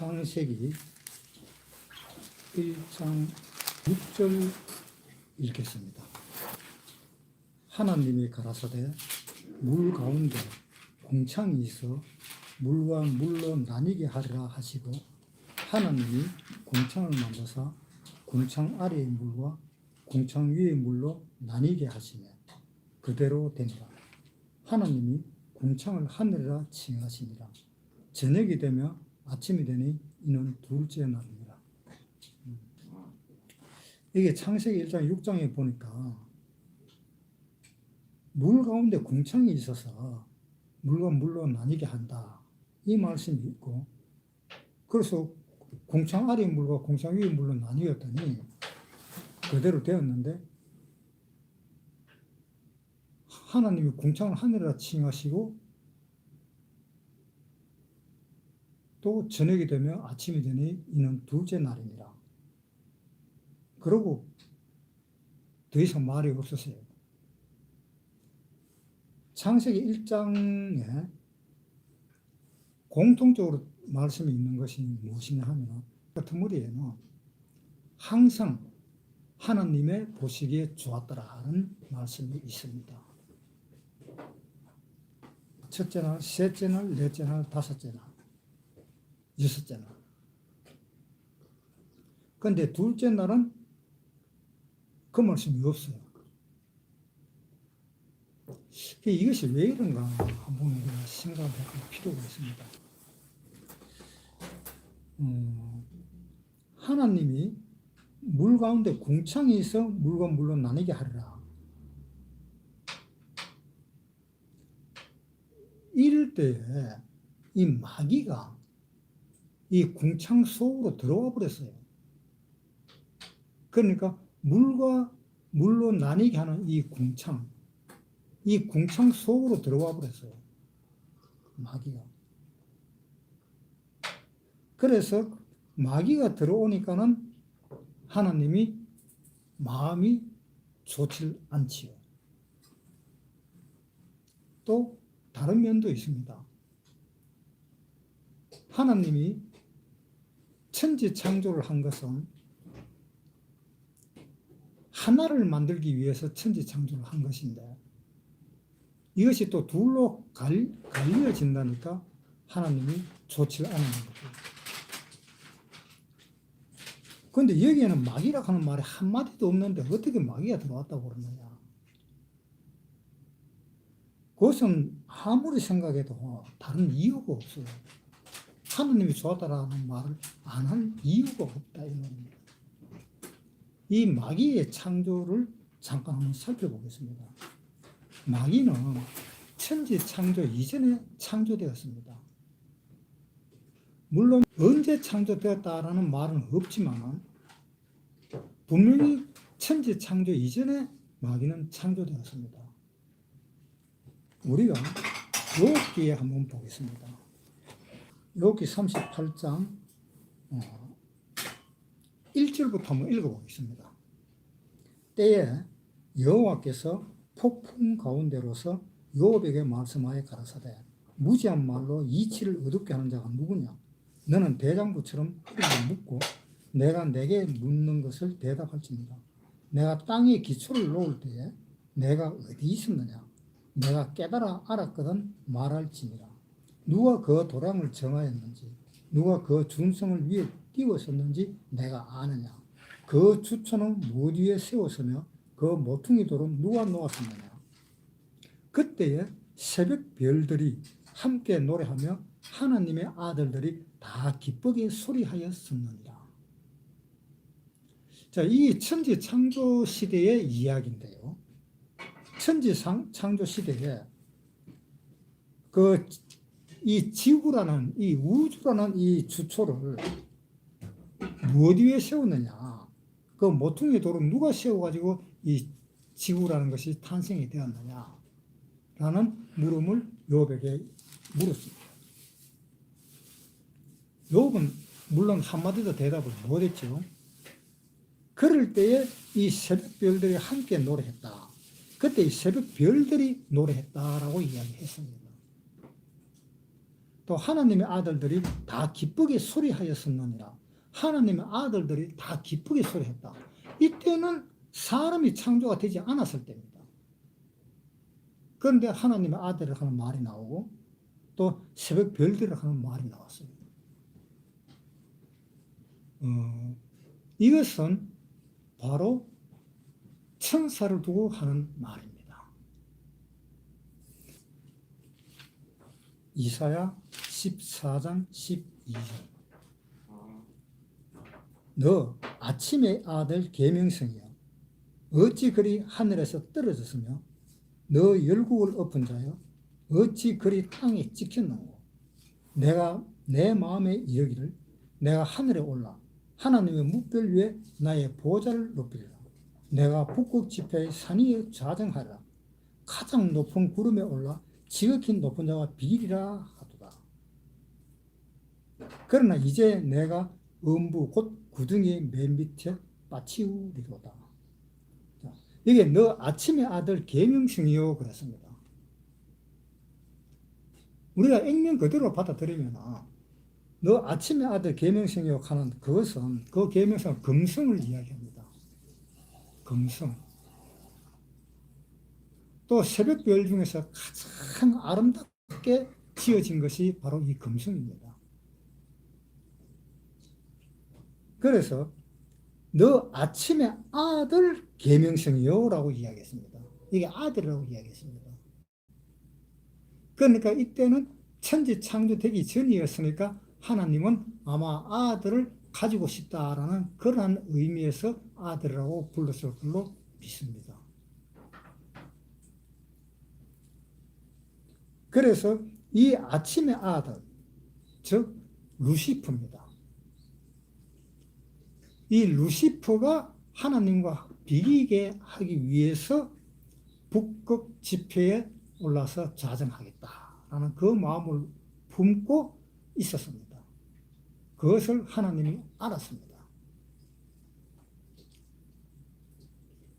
창세기 1장 6절 읽겠습니다. 하나님이 가라사대 물 가운데 공창이 있어 물과 물로 나뉘게 하리라 하시고 하나님이 공창을 만드사 공창 아래의 물과 공창 위의 물로 나뉘게 하시며 그대로 되니라. 하나님이 공창을 하늘이라 칭하시니라. 저녁이 되며 아침이 되니 이는 둘째 날입니다. 음. 이게 창세기 1장 6장에 보니까 물 가운데 공창이 있어서 물과 물로 나뉘게 한다. 이 말씀이 있고 그래서 공창 아래의 물과 공창 위의 물로 나뉘었더니 그대로 되었는데 하나님이 공창을 하늘이라 칭하시고 또 저녁이 되면 아침이 되니 이는 둘째 날이니라. 그러고 더 이상 말이 없었어요. 창세기 1장에 공통적으로 말씀이 있는 것이 무엇이냐 하면 터무리에는 항상 하나님의 보시기에 좋았더라 하는 말씀이 있습니다. 첫째 날, 셋째 날, 넷째 날, 다섯째 날, 날. 근데 둘째 날은 그 말씀이 없어요. 이것이 왜 이런가 한번 생각해 볼 필요가 있습니다. 음, 하나님이 물 가운데 공창이 있어 물과 물로 나뉘게 하리라. 이럴 때에 이 마귀가 이 궁창 속으로 들어와 버렸어요. 그러니까 물과 물로 나뉘게 하는 이 궁창, 이 궁창 속으로 들어와 버렸어요. 마귀가. 그래서 마귀가 들어오니까는 하나님이 마음이 좋지 않지요. 또 다른 면도 있습니다. 하나님이 천지 창조를 한 것은 하나를 만들기 위해서 천지 창조를 한 것인데 이것이 또 둘로 갈, 갈려진다니까 하나님이 좋지 않은 거죠. 그런데 여기에는 마귀라 하는 말이 한마디도 없는데 어떻게 마귀가 들어왔다고 그러느냐. 그것은 아무리 생각해도 다른 이유가 없어요. 하느님이 좋았다라는 말을 안 할 이유가 없다. 이 말입니다. 이 마귀의 창조를 잠깐 한번 살펴보겠습니다. 마귀는 천지 창조 이전에 창조되었습니다. 물론 언제 창조되었다라는 말은 없지만 분명히 천지 창조 이전에 마귀는 창조되었습니다. 우리가 욥기에 한번 보겠습니다. 욥기 38장 1절부터 한번 읽어보겠습니다. 때에 여호와께서 폭풍 가운데로서 욥에게 말씀하여 가라사대 무지한 말로 이치를 어둡게 하는 자가 누구냐? 너는 대장부처럼 흐름을 묻고 내가 내게 묻는 것을 대답할지니라. 내가 땅에 기초를 놓을 때에 내가 어디 있었느냐? 내가 깨달아 알았거든 말할지니라. 누가 그 도량을 정하였는지, 누가 그 준성을 위에 띄웠었는지 내가 아느냐. 그 주초는 무 위에 세웠으며 그 모퉁이 돌은 누가 놓았었느냐. 그때에 새벽 별들이 함께 노래하며 하나님의 아들들이 다 기쁘게 소리하였었느니라. 자, 이 천지 창조 시대의 이야기인데요. 천지 창조 시대에 그 이 지구라는 이 우주라는 이 주초를 무엇 위에 세웠느냐? 그 모퉁이 돌은 누가 세워가지고 이 지구라는 것이 탄생이 되었느냐? 라는 물음을 욥에게 물었습니다. 욥은 물론 한마디도 대답을 못했죠. 그럴 때에 이 새벽 별들이 함께 노래했다. 그때 이 새벽 별들이 노래했다라고 이야기했습니다. 또 하나님의 아들들이 다 기쁘게 소리하였었느니라. 하나님의 아들들이 다 기쁘게 소리했다. 이때는 사람이 창조가 되지 않았을 때입니다. 그런데 하나님의 아들을 하는 말이 나오고 또 새벽 별들을 하는 말이 나왔습니다. 어, 이것은 바로 천사를 두고 하는 말입니다. 이사야 14장 12절. 너 아침의 아들 계명성이여. 어찌 그리 하늘에서 떨어졌으며 너 열국을 엎은 자여? 어찌 그리 땅에 찍혔는고 내가 내 마음에 이르기를 내가 하늘에 올라 하나님의 묵별 위에 나의 보좌를 높이리라. 내가 북극 지폐의 산 위에 좌정하리라. 가장 높은 구름에 올라 지극히 높은 자와 비리라 하도다 그러나 이제 내가 음부 곧 구덩이 맨 밑에 빠치우리로다 자, 이게 너 아침의 아들 계명성이요 그랬습니다 우리가 액면 그대로 받아들이면 너 아침의 아들 계명성이요 하는 그것은 그 계명성은 금성을 이야기합니다. 금성. 또 새벽별 중에서 가장 아름답게 지어진 것이 바로 이 금성입니다. 그래서 너 아침의 아들 계명성이요 라고 이야기했습니다. 이게 아들이라고 이야기했습니다. 그러니까 이때는 천지 창조되기 전이었으니까 하나님은 아마 아들을 가지고 싶다라는 그러한 의미에서 아들이라고 불렀을 걸로 믿습니다. 그래서 이 아침의 아들, 즉 루시퍼입니다. 이 루시퍼가 하나님과 비기게 하기 위해서 북극 지폐에 올라서 자정하겠다라는 그 마음을 품고 있었습니다. 그것을 하나님이 알았습니다.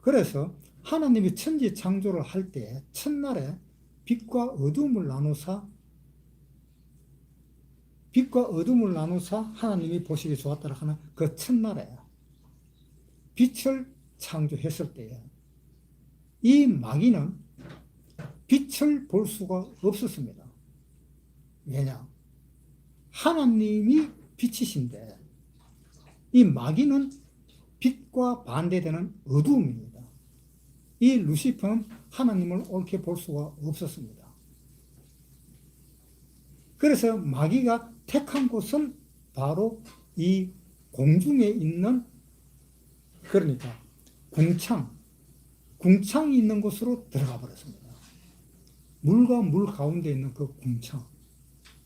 그래서 하나님이 천지 창조를 할 때 첫날에 빛과 어둠을 나누사 빛과 어둠을 나누사 하나님이 보시기 좋았다라 하는 그 첫날에 빛을 창조했을 때에 이 마귀는 빛을 볼 수가 없었습니다. 왜냐? 하나님이 빛이신데 이 마귀는 빛과 반대되는 어두움입니다. 이 루시퍼는 하나님을 옳게 볼 수가 없었습니다. 그래서 마귀가 택한 곳은 바로 이 공중에 있는 그러니까 궁창, 궁창이 있는 곳으로 들어가 버렸습니다. 물과 물 가운데 있는 그 궁창,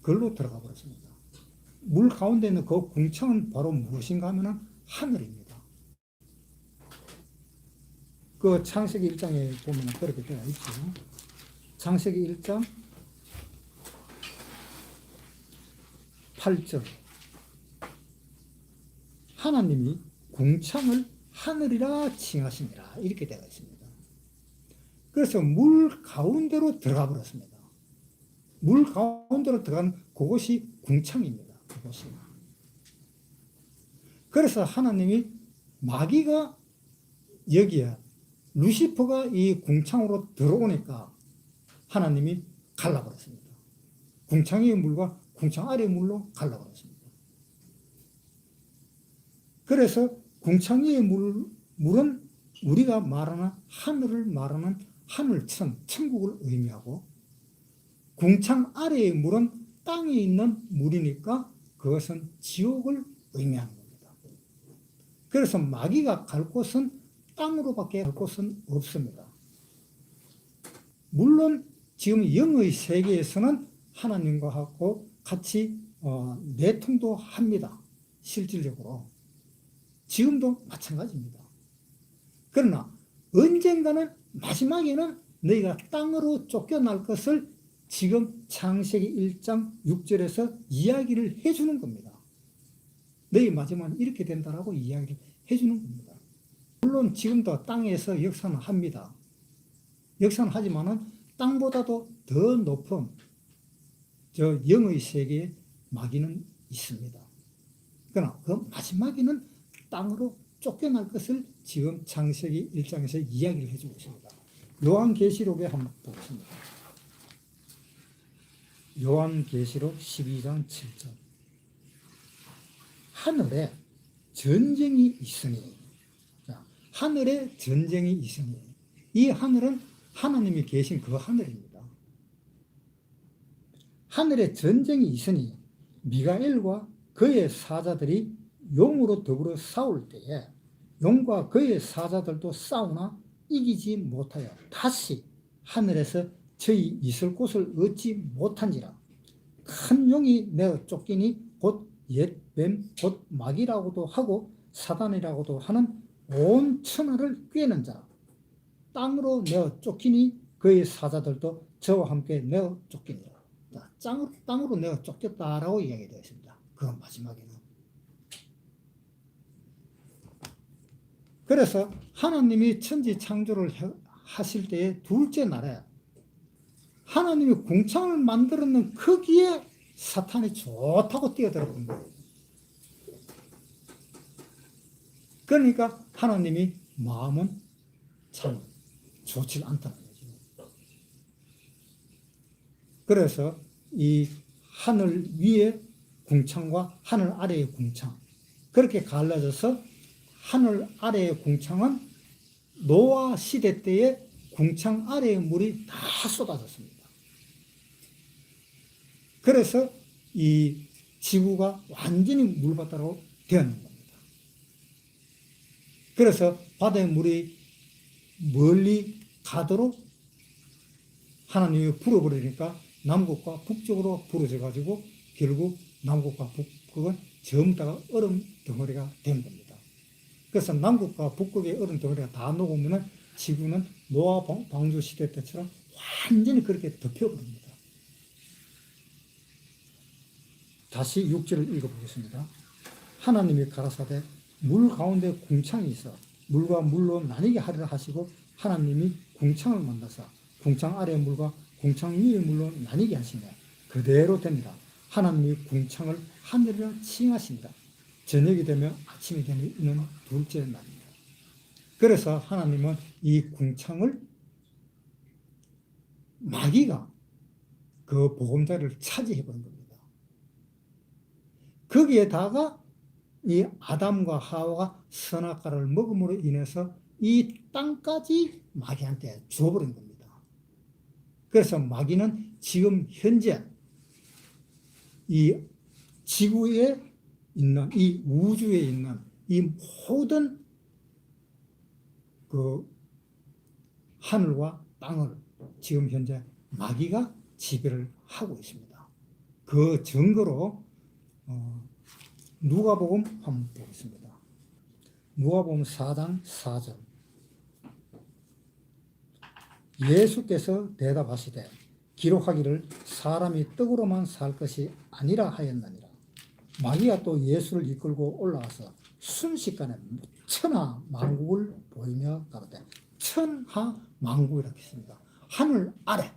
그걸로 들어가 버렸습니다. 물 가운데 있는 그 궁창은 바로 무엇인가 하면은 하늘입니다. 그 창세기 1장에 보면 그렇게 되어 있죠. 창세기 1장 8절. 하나님이 궁창을 하늘이라 칭하시니라. 이렇게 되어 있습니다. 그래서 물 가운데로 들어가 버렸습니다. 물 가운데로 들어간 그곳이 궁창입니다. 그곳이. 그래서 하나님이 마귀가 여기에 루시퍼가 이 궁창으로 들어오니까 하나님이 갈라버렸습니다. 궁창의 물과 궁창 아래 물로 갈라버렸습니다. 그래서 궁창의 물, 물은 우리가 말하는 하늘을 말하는 하늘천, 천국을 의미하고 궁창 아래의 물은 땅에 있는 물이니까 그것은 지옥을 의미하는 겁니다. 그래서 마귀가 갈 곳은 땅으로밖에 갈 곳은 없습니다. 물론 지금 영의 세계에서는 하나님과 하고 같이 어, 내통도 합니다. 실질적으로. 지금도 마찬가지입니다. 그러나 언젠가는 마지막에는 너희가 땅으로 쫓겨날 것을 지금 창세기 1장 6절에서 이야기를 해주는 겁니다. 너희 마지막은 이렇게 된다라고 이야기를 해주는 겁니다. 물론 지금도 땅에서 역사는 합니다. 역사는 하지만은 땅보다도 더 높은 저 영의 세계에 마귀는 있습니다. 그러나 그 마지막에는 땅으로 쫓겨날 것을 지금 창세기 1장에서 이야기를 해주고 있습니다. 요한계시록에 한번 보겠습니다. 요한계시록 12장 7절 하늘에 전쟁이 있으니 자, 하늘에 전쟁이 있으니 이 하늘은 하나님이 계신 그 하늘입니다. 하늘에 전쟁이 있으니 미가엘과 그의 사자들이 용으로 더불어 싸울 때에 용과 그의 사자들도 싸우나 이기지 못하여 다시 하늘에서 저희 있을 곳을 얻지 못한지라 큰 용이 내어 쫓기니 곧 옛뱀 곧 마귀라고도 하고 사단이라고도 하는 온 천하를 꿰는 자라 땅으로 내어 쫓기니 그의 사자들도 저와 함께 내어 쫓기니라 자, 땅으로, 내어 쫓겼다라고 이야기되어 있습니다. 그 마지막에는 그래서 하나님이 천지 창조를 해- 하실 때의 둘째 날에 하나님이 궁창을 만들었는 거기에 사탄이 좋다고 뛰어들어 본 거예요. 그러니까 하나님이 마음은 참 좋지 않다는 거죠. 그래서 이 하늘 위에 궁창과 하늘 아래의 궁창 그렇게 갈라져서 하늘 아래의 궁창은 노아 시대 때의 궁창 아래의 물이 다 쏟아졌습니다. 그래서 이 지구가 완전히 물바다로 되었는 겁니다. 그래서 바다의 물이 멀리 가도록 하나님이 불어버리니까 남극과 북쪽으로 불어져 가지고 결국 남극과 북극은 전부 다가 얼음 덩어리가 된 겁니다. 그래서 남극과 북극의 얼음 덩어리가 다 녹으면 지구는 노아 방- 방주 시대 때처럼 완전히 그렇게 덮여버립니다. 다시 6절을 읽어보겠습니다. 하나님이 가라사대 물 가운데 궁창이 있어 물과 물로 나뉘게 하리라 하시고 하나님이 궁창을 만나사 궁창 아래의 물과 궁창 위의 물로 나뉘게 하시며 그대로 됩니다. 하나님이 궁창을 하늘이라 칭하신다. 저녁이 되면 아침이 되는 둘째 날입니다. 그래서 하나님은 이 궁창을 마귀가 그 보험자를 차지해 버린 겁니다. 거기에다가 이 아담과 하와가 선악과를 먹음으로 인해서 이 땅까지 마귀한테 주어버린 겁니다. 그래서 마귀는 지금 현재 이 지구에 있는 이 우주에 있는 이 모든 그 하늘과 땅을 지금 현재 마귀가 지배를 하고 있습니다. 그 증거로 어, 누가복음 한번 보겠습니다. 누가복음 4장 4절 예수께서 대답하시되 기록하기를 사람이 떡으로만 살 것이 아니라 하였느니라. 마귀가 또 예수를 이끌고 올라와서 순식간에 천하 만국을 보이며 가로되 천하 만국이라고 했습니다. 하늘 아래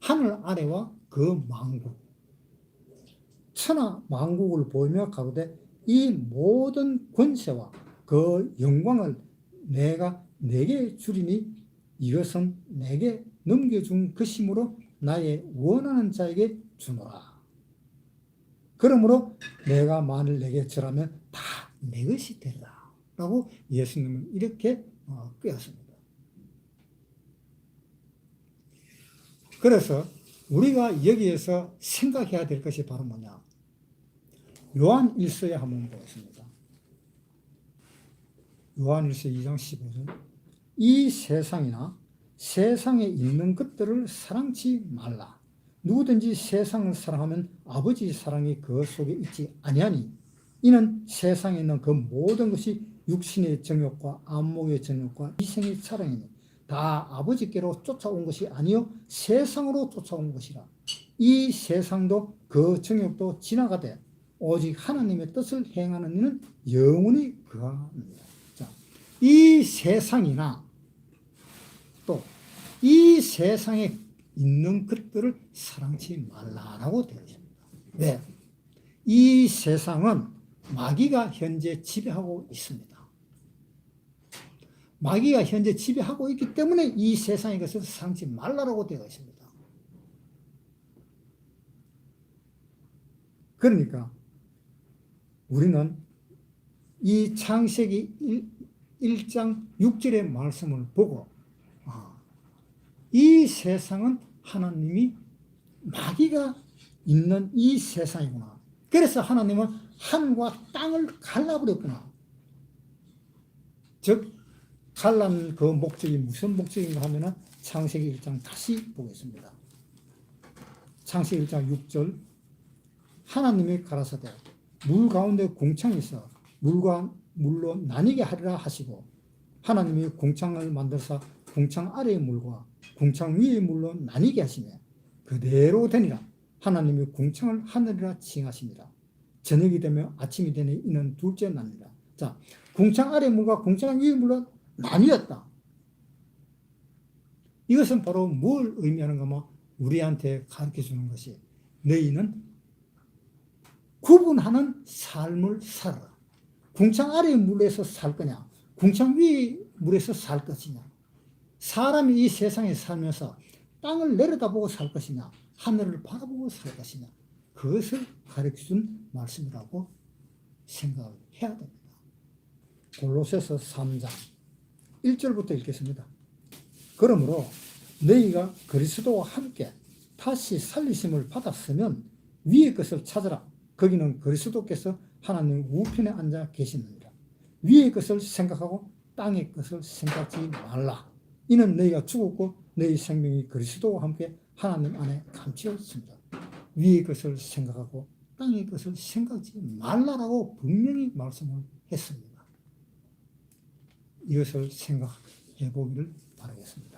하늘 아래와 그 만국 천하 만국을 보이며 가로되 이 모든 권세와 그 영광을 내가 내게 주리니 이것은 내게 넘겨준 것이므로 나의 원하는 자에게 주노라. 그러므로 내가 만일 내게 절하면 다 내 것이 되리라. 라고 예수님은 이렇게 어, 꿰었습니다. 그래서 우리가 여기에서 생각해야 될 것이 바로 뭐냐? 요한 1서에 한번 보겠습니다. 요한 1서 2장 15절. 이 세상이나 세상에 있는 것들을 사랑치 말라. 누구든지 세상을 사랑하면 아버지 사랑이 그 속에 있지 아니하니 이는 세상에 있는 그 모든 것이 육신의 정욕과 안목의 정욕과 이생의 사랑이니 다 아버지께로 쫓아온 것이 아니요 세상으로 쫓아온 것이라. 이 세상도 그 정욕도 지나가되 오직 하나님의 뜻을 행하는 이는 영원히 그하느니라. 자, 이 세상이나 또 이 세상에 있는 것들을 사랑치 말라라고 되어 있습니다. 왜? 이 세상은 마귀가 현재 지배하고 있습니다. 마귀가 현재 지배하고 있기 때문에 이 세상의 것을 사랑치 말라라고 되어 있습니다. 그러니까 우리는 이 창세기 1, 장 6절의 말씀을 보고 아, 이 세상은 하나님이 마귀가 있는 이 세상이구나. 그래서 하나님은 하늘과 땅을 갈라버렸구나. 즉 갈란 그 목적이 무슨 목적인가 하면은 창세기 1장 다시 보겠습니다. 창세기 1장 6절 하나님이 가라사대 물 가운데 있어 물과 물로 나뉘게 하리라 하시고 하나님이 공창을 만들사 공창 아래의 물과 공창 위의 물로 나뉘게 하시며 그대로 되니라 하나님이 공창을 하늘이라 칭하십니다. 저녁이 되며 아침이 되니 이는 둘째 날이라. 자, 공창 아래 물과 공창 위의 물로 나뉘었다. 이것은 바로 뭘 의미하는가 하면 우리한테 가르쳐 주는 것이 너희는 구분하는 삶을 살아라. 궁창 아래의 물에서 살 거냐? 궁창 위의 물에서 살 것이냐? 사람이 이 세상에 살면서 땅을 내려다보고 살 것이냐? 하늘을 바라보고 살 것이냐? 그것을 가르쳐 준 말씀이라고 생각을 해야 됩니다. 골로새서 3장 1절부터 읽겠습니다. 그러므로 너희가 그리스도와 함께 다시 살리심을 받았으면 위의 것을 찾으라. 거기는 그리스도께서 하나님 우편에 앉아 계시느니라. 위의 것을 생각하고 땅의 것을 생각지 말라. 이는 너희가 죽었고 너희 생명이 그리스도와 함께 하나님 안에 감추었습니다. 위의 것을 생각하고 땅의 것을 생각지 말라라고 분명히 말씀을 했습니다. 이것을 생각해 보기를 바라겠습니다.